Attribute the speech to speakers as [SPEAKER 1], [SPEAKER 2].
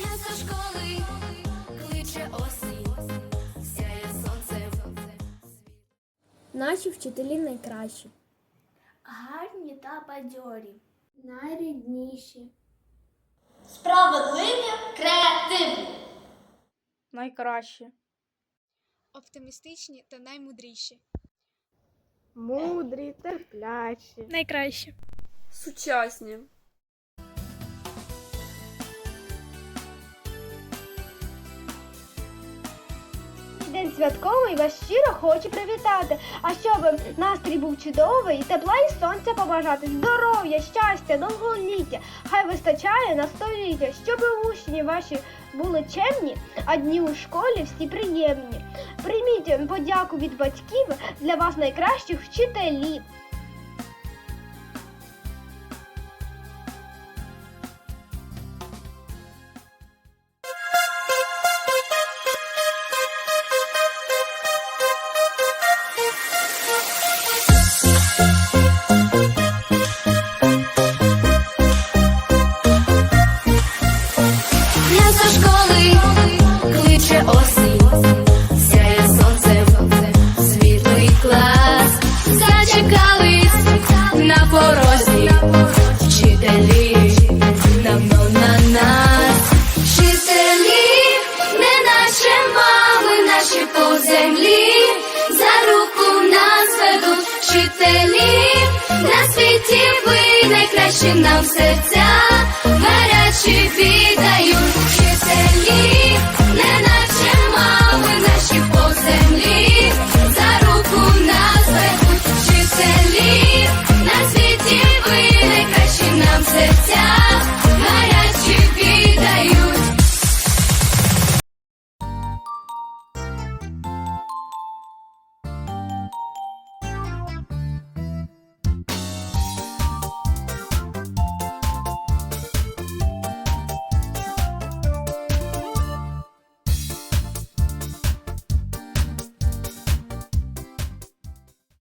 [SPEAKER 1] М'ясо школи кличе осінь, сяє сонцем.
[SPEAKER 2] Наші вчителі найкращі.
[SPEAKER 3] гарні та бадьорі.
[SPEAKER 2] Найрідніші.
[SPEAKER 4] Справедливі, креативні.
[SPEAKER 5] Найкраще.
[SPEAKER 6] оптимістичні та наймудріші.
[SPEAKER 5] Мудрі, терплячі.
[SPEAKER 6] Найкраще.
[SPEAKER 7] Сучасні.
[SPEAKER 8] День святковий вас щиро хочу привітати. А щоб настрій був чудовий, тепла і сонця побажати, здоров'я, щастя, довголіття, хай вистачає на століття, щоб учні ваші були чемні, а дні у школі всі приємні. Прийміть подяку від батьків для вас найкращих вчителів.
[SPEAKER 1] На порозі, вчителі давно на нас, вчителі, не наші мами, наші по землі, за руку нас ведуть вчителі, на світі ви найкращі нам серця.